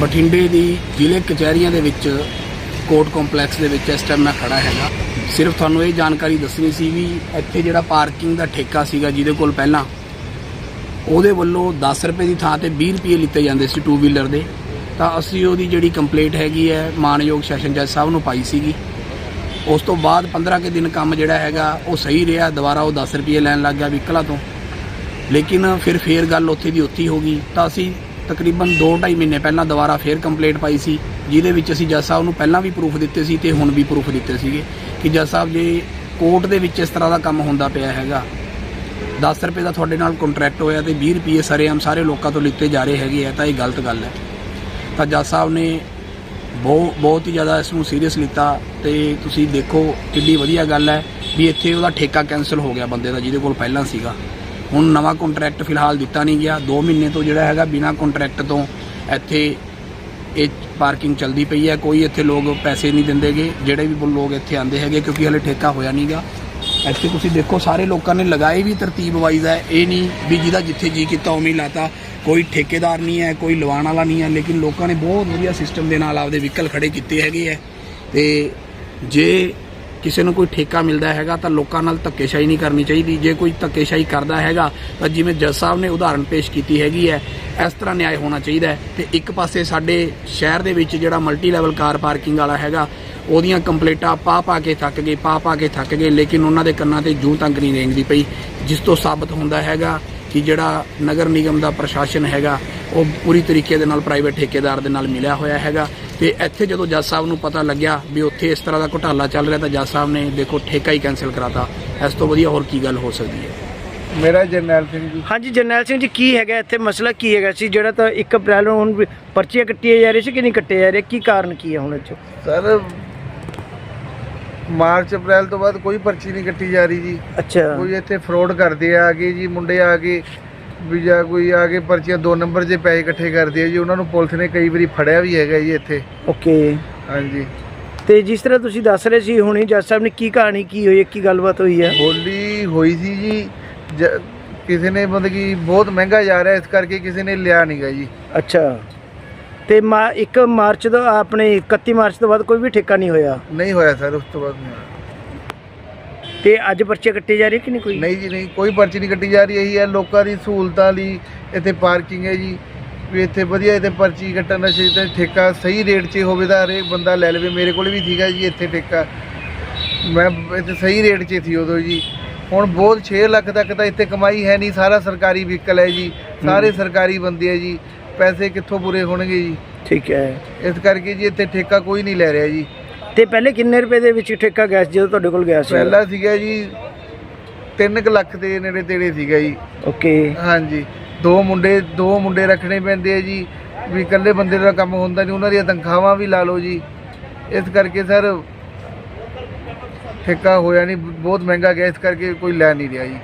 ਬਠਿੰਡੇ ਦੀ ਜ਼ਿਲ੍ਹੇ ਕਚਹਿਰੀਆਂ ਦੇ ਵਿੱਚ ਕੋਰਟ ਕੰਪਲੈਕਸ ਦੇ ਵਿੱਚ ਇਸ ਟਾਈਮ ਮੈਂ ਖੜਾ ਹੈਗਾ। ਸਿਰਫ ਤੁਹਾਨੂੰ ਇਹ ਜਾਣਕਾਰੀ ਦੱਸਣੀ ਸੀ ਵੀ ਇੱਥੇ ਜਿਹੜਾ ਪਾਰਕਿੰਗ ਦਾ ਠੇਕਾ ਸੀਗਾ ਜਿਹਦੇ ਕੋਲ ਪਹਿਲਾਂ, ਉਹਦੇ ਵੱਲੋਂ 10 ਰੁਪਏ ਦੀ ਥਾਂ ਤੇ 20 ਰੁਪਏ ਲਿੱਤੇ ਜਾਂਦੇ ਸੀ ਟੂ ਵੀਲਰ ਦੇ। ਤਾਂ ਅਸੀਂ ਉਹਦੀ ਜਿਹੜੀ ਕੰਪਲੇਂਟ ਹੈਗੀ ਹੈ, ਮਾਨਯੋਗ ਸੈਸ਼ਨ ਜੱਜ ਸਾਹਿਬ ਨੂੰ ਪਾਈ ਸੀਗੀ। ਉਸ ਤੋਂ ਬਾਅਦ 15 ਕੇ ਦਿਨ ਕੰਮ ਜਿਹੜਾ ਹੈਗਾ, ਉਹ ਸਹੀ ਰਿਹਾ, ਦੁਬਾਰਾ ਉਹ 10 ਰੁਪਏ ਲੈਣ ਲੱਗ ਗਿਆ ਵਹੀਕਲਾਂ ਤੋਂ। ਲੇਕਿਨ ਫਿਰ ਫੇਰ ਗੱਲ ਉੱਥੇ ਦੀ ਉੱਥੀ ਹੋ ਗਈ। ਤਾਂ ਅਸੀਂ ਤਕਰੀਬਨ 2.5 ਮਹੀਨੇ ਪਹਿਲਾਂ ਦੁਬਾਰਾ ਫੇਰ ਕੰਪਲੇਂਟ ਪਾਈ ਸੀ, ਜਿਹਦੇ ਵਿੱਚ ਅਸੀਂ ਜੱਜ ਸਾਹਿਬ ਨੂੰ ਪਹਿਲਾਂ ਵੀ ਪ੍ਰੂਫ ਦਿੱਤੇ ਸੀ ਤੇ ਹੁਣ ਵੀ ਪ੍ਰੂਫ ਦਿੱਤੇ ਸੀਗੇ ਕਿ ਜੱਜ ਸਾਹਿਬ ਜੇ ਕੋਰਟ ਦੇ ਵਿੱਚ ਇਸ ਤਰ੍ਹਾਂ ਦਾ ਕੰਮ ਹੁੰਦਾ ਪਿਆ ਹੈਗਾ 10 ਰੁਪਏ ਦਾ ਤੁਹਾਡੇ ਨਾਲ ਕੰਟਰੈਕਟ ਹੋਇਆ ਤੇ 20 ਰੁਪਏ ਸਰੇਆਮ ਸਾਰੇ ਲੋਕਾਂ ਤੋਂ ਲਿੱਤੇ ਜਾ ਰਹੇ ਹੈਗੇ ਆ ਤਾਂ ਇਹ ਗਲਤ ਗੱਲ ਹੈ। ਤਾਂ ਜੱਜ ਸਾਹਿਬ ਨੇ ਬਹੁਤ ਬਹੁਤ ਹੀ ਜ਼ਿਆਦਾ ਇਸ ਨੂੰ ਸੀਰੀਅਸ ਲਿੱਤਾ ਤੇ ਤੁਸੀਂ ਦੇਖੋ ਕਿੰਨੀ ਵਧੀਆ ਗੱਲ ਹੈ ਵੀ ਇੱਥੇ ਉਹਦਾ ਠੇਕਾ ਕੈਨਸਲ ਹੋ ਗਿਆ ਬੰਦੇ ਦਾ, ਜਿਹਦੇ ਕੋਲ ਪਹਿਲਾਂ ਸੀਗਾ। ਹੁਣ ਨਵਾਂ ਕੰਟਰੈਕਟ ਫਿਲਹਾਲ ਦਿੱਤਾ ਨਹੀਂ ਗਿਆ। 2 ਮਹੀਨੇ ਤੋਂ ਜਿਹੜਾ ਹੈਗਾ ਬਿਨਾ ਕੰਟਰੈਕਟ ਤੋਂ ਇੱਥੇ ਇਹ ਪਾਰਕਿੰਗ ਚੱਲਦੀ ਪਈ ਹੈ। ਕੋਈ ਇੱਥੇ ਲੋਕ ਪੈਸੇ ਨਹੀਂ ਦਿੰਦੇਗੇ। ਜਿਹੜੇ ਵੀ ਲੋਕ ਇੱਥੇ ਆਂਦੇ ਹੈਗੇ, ਕਿਉਂਕਿ ਹਲੇ ਠੇਕਾ ਹੋਇਆ ਨਹੀਂਗਾ ਇੱਥੇ ਤੁਸੀਂ ਦੇਖੋ, ਸਾਰੇ ਲੋਕਾਂ ਨੇ ਲਗਾਏ ਵੀ ਤਰਤੀਬ ਵਾਈਜ਼ ਹੈ। ਇਹ ਨਹੀਂ ਵੀ ਜਿਹਦਾ ਜਿੱਥੇ ਜੀ ਕੀਤਾ ਉਵੇਂ ਹੀ ਲਾਤਾ। ਕੋਈ ਠੇਕੇਦਾਰ ਨਹੀਂ ਹੈ, ਕੋਈ ਲਵਾਉਣ ਵਾਲਾ ਨਹੀਂ ਹੈ। ਲੇਕਿਨ ਲੋਕਾਂ ਨੇ ਬਹੁਤ ਵਧੀਆ ਸਿਸਟਮ ਦੇ ਨਾਲ ਆਪਦੇ ਵਹੀਕਲ ਖੜੇ ਕੀਤੇ ਹੈਗੇ ਹੈ। ਤੇ ਜੇ ਕਿਸੇ ਨੂੰ ਕੋਈ ਠੇਕਾ ਮਿਲਦਾ ਹੈਗਾ ਤਾਂ ਲੋਕਾਂ ਨਾਲ ਧੱਕੇਸ਼ਾਹੀ ਨਹੀਂ ਕਰਨੀ ਚਾਹੀਦੀ। ਜੇ ਕੋਈ ਧੱਕੇਸ਼ਾਹੀ ਕਰਦਾ ਹੈਗਾ ਤਾਂ ਜਿਵੇਂ ਜੱਜ ਸਾਹਿਬ ਨੇ ਉਦਾਹਰਣ ਪੇਸ਼ ਕੀਤੀ ਹੈਗੀ ਹੈ, ਇਸ ਤਰ੍ਹਾਂ ਨਿਆਂ ਹੋਣਾ ਚਾਹੀਦਾ ਹੈ। ਤੇ ਇੱਕ ਪਾਸੇ ਸਾਡੇ ਸ਼ਹਿਰ ਦੇ ਵਿੱਚ ਜਿਹੜਾ ਮਲਟੀ ਲੈਵਲ ਕਾਰ ਪਾਰਕਿੰਗ ਵਾਲਾ ਹੈਗਾ, ਉਹਦੀਆਂ ਕੰਪਲੇਂਟਾਂ ਪਾ ਪਾ ਕੇ ਥੱਕ ਗਏ, ਪਾ ਪਾ ਕੇ ਥੱਕ ਗਏ, ਲੇਕਿਨ ਉਹਨਾਂ ਦੇ ਕੰਨਾਂ ਤੇ ਜੂੰ ਤੰਗ ਨਹੀਂ ਰੇਂਗਦੀ ਪਈ, ਜਿਸ ਤੋਂ ਸਾਬਤ ਹੁੰਦਾ ਹੈਗਾ ਕਿ ਜਿਹੜਾ ਨਗਰ ਨਿਗਮ ਦਾ ਪ੍ਰਸ਼ਾਸਨ ਹੈਗਾ, ਉਹ ਪੂਰੀ ਤਰੀਕੇ ਦੇ ਨਾਲ ਪ੍ਰਾਈਵੇਟ ਠੇਕੇਦਾਰ ਦੇ ਨਾਲ ਮਿਲਿਆ ਹੋਇਆ ਹੈਗਾ। ਤੇ ਇੱਥੇ ਜਦੋਂ ਜੱਜ ਸਾਹਿਬ ਨੂੰ ਪਤਾ ਲੱਗਿਆ ਵੀ ਉੱਥੇ ਇਸ ਤਰ੍ਹਾਂ ਦਾ ਘੁਟਾਲਾ ਚੱਲ ਰਿਹਾ ਤਾਂ ਜੱਜ ਸਾਹਿਬ ਨੇ ਦੇਖੋ ਠੇਕਾ ਹੀ ਕੈਨਸਲ ਕਰਾਤਾ। ਇਸ ਤੋਂ ਵਧੀਆ ਹੋਰ ਕੀ ਗੱਲ ਹੋ ਸਕਦੀ ਹੈ? ਮੇਰਾ ਜਰਨੈਲ ਸਿੰਘ ਜੀ। ਹਾਂਜੀ ਜਰਨੈਲ ਸਿੰਘ ਜੀ ਕੀ ਹੈਗਾ? ਇੱਥੇ ਮਸਲਾ ਕੀ ਹੈਗਾ ਸੀ? ਜਿਹੜਾ ਤਾਂ 1 ਅਪ੍ਰੈਲ ਨੂੰ ਹੁਣ ਪਰਚੀਆਂ ਕੱਟੀਆਂ ਜਾ ਰਹੀਆਂ ਸੀ ਕਿ ਨਹੀਂ ਕੱਟੇ ਜਾ ਰਹੇ ਕੀ ਕਾਰਨ ਕੀ ਹੈ ਹੁਣ ਇਹ 'ਚ ਸਰ ਮਾਰਚ ਅਪ੍ਰੈਲ ਤੋਂ ਬਾਅਦ ਕੋਈ ਪਰਚੀ ਨਹੀਂ ਕੱਟੀ ਜਾ ਰਹੀ ਜੀ। ਅੱਛਾ। ਕੋਈ ਇੱਥੇ ਫਰੋਡ ਕਰਦੇ ਆ ਕੇ ਜੀ ਮੁੰਡੇ ਆ ਕੇ ਵੀ ਜਾਂ ਕੋਈ ਆ ਕੇ ਪਰਚੀਆਂ ਦੋ ਨੰਬਰ 'ਚ ਪੈਸੇ ਇਕੱਠੇ ਕਰਦੇ ਆ ਜੀ ਉਹਨਾਂ ਨੂੰ ਪੁਲਿਸ ਨੇ ਕਈ ਵਾਰੀ ਫੜਿਆ ਵੀ ਹੈਗਾ ਜੀ ਇੱਥੇ। ਓਕੇ। ਹਾਂਜੀ। ਤੇ ਜਿਸ ਤਰ੍ਹਾਂ ਤੁਸੀਂ ਦੱਸ ਰਹੇ ਸੀ ਹੁਣੀ ਜੱਜ ਸਾਹਿਬ ਨੇ ਕੀ ਕਹਾਣੀ ਕੀ ਹੋਈ ਹੈ ਕੀ ਗੱਲਬਾਤ ਹੋਈ ਹੈ? ਹੋਲੀ ਹੋਈ ਸੀ ਜੀ ਜ- ਕਿਸੇ ਨੇ ਮਤਲਬ ਕਿ ਬਹੁਤ ਮਹਿੰਗਾ ਜਾ ਰਿਹਾ ਇਸ ਕਰਕੇ ਕਿਸੇ ਨੇ ਲਿਆ ਨਹੀਂਗਾ ਜੀ। ਅੱਛਾ। ਤੇ ਮਾ 1 ਮਾਰਚ ਤੋਂ ਆਪਣੇ 31 ਮਾਰਚ ਤੋਂ ਬਾਅਦ ਕੋਈ ਵੀ ਠੇਕਾ ਨਹੀਂ ਹੋਇਆ? ਨਹੀਂ ਹੋਇਆ ਸਰ ਉਸ ਤੋਂ ਬਾਅਦ ਨਹੀਂ ਹੋਇਆ। ਤੇ ਅੱਜ ਪਰਚੀਆਂ ਕੱਟੇ ਜਾ ਰਹੀ ਕਿ ਨਹੀਂ ਕੋਈ? ਨਹੀਂ ਜੀ ਨਹੀਂ ਕੋਈ ਪਰਚੀ ਨਹੀਂ ਕੱਟੀ ਜਾ ਰਹੀ ਇਹੀ ਹੈ ਲੋਕਾਂ ਦੀ ਸਹੂਲਤਾਂ ਲਈ ਇੱਥੇ ਪਾਰਕਿੰਗ ਹੈ ਜੀ। ਵੀ ਇੱਥੇ ਵਧੀਆ ਇੱਥੇ ਪਰਚੀ ਕੱਟਣ ਦਾ ਚਾਹੀਦਾ ਠੇਕਾ ਸਹੀ ਰੇਟ 'ਚ ਹੋਵੇ ਤਾਂ ਹਰੇਕ ਬੰਦਾ ਲੈ ਲਵੇ ਮੇਰੇ ਕੋਲ ਵੀ ਸੀਗਾ ਜੀ ਇੱਥੇ ਠੇਕਾ। ਮੈਂ ਇੱਥੇ ਸਹੀ ਰੇਟ 'ਚ ਸੀ ਉਦੋਂ ਜੀ। ਹੁਣ ਬਹੁਤ 6 ਲੱਖ ਤੱਕ ਤਾਂ ਇੱਥੇ ਕਮਾਈ ਹੈ ਨਹੀਂ ਸਾਰਾ ਸਰਕਾਰੀ ਵਹੀਕਲ ਹੈ ਜੀ ਸਾਰੇ ਸਰਕਾਰੀ ਬੰਦੇ ਹੈ ਜੀ ਪੈਸੇ ਕਿੱਥੋਂ ਪੂਰੇ ਹੋਣਗੇ ਜੀ। ਠੀਕ ਹੈ। ਇਸ ਕਰਕੇ ਜੀ ਇੱਥੇ ਠੇਕਾ ਕੋਈ ਨਹੀਂ ਲੈ ਰਿਹਾ ਜੀ। ਤੇ ਪਹਿਲੇ ਕਿੰਨੇ ਰੁਪਏ ਦੇ ਵਿੱਚ ਠੇਕਾ ਗਿਆ ਸੀ ਜਦੋਂ ਤੁਹਾਡੇ ਕੋਲ ਗਿਆ ਸੀ? ਪਹਿਲਾਂ ਸੀਗਾ ਜੀ 3 ਲੱਖ ਦੇ ਨੇੜੇ ਤੇੜੇ ਸੀਗਾ ਜੀ। ਓਕੇ। ਹਾਂਜੀ। ਦੋ ਮੁੰਡੇ ਦੋ ਮੁੰਡੇ ਰੱਖਣੇ ਪੈਂਦੇ ਆ ਜੀ। ਵੀ ਇਕੱਲੇ ਬੰਦੇ ਦਾ ਕੰਮ ਹੁੰਦਾ ਨਹੀਂ ਉਹਨਾਂ ਦੀਆਂ ਤਨਖਾਹਾਂ ਵੀ ਲਾ ਲਓ ਜੀ। ਇਸ ਕਰਕੇ ਸਰ ਠੇਕਾ ਹੋਇਆ ਨਹੀਂ ਬਹੁਤ ਮਹਿੰਗਾ ਗਿਆ ਇਸ ਕਰਕੇ ਕੋਈ ਲੈ ਨਹੀਂ ਰਿਹਾ ਜੀ।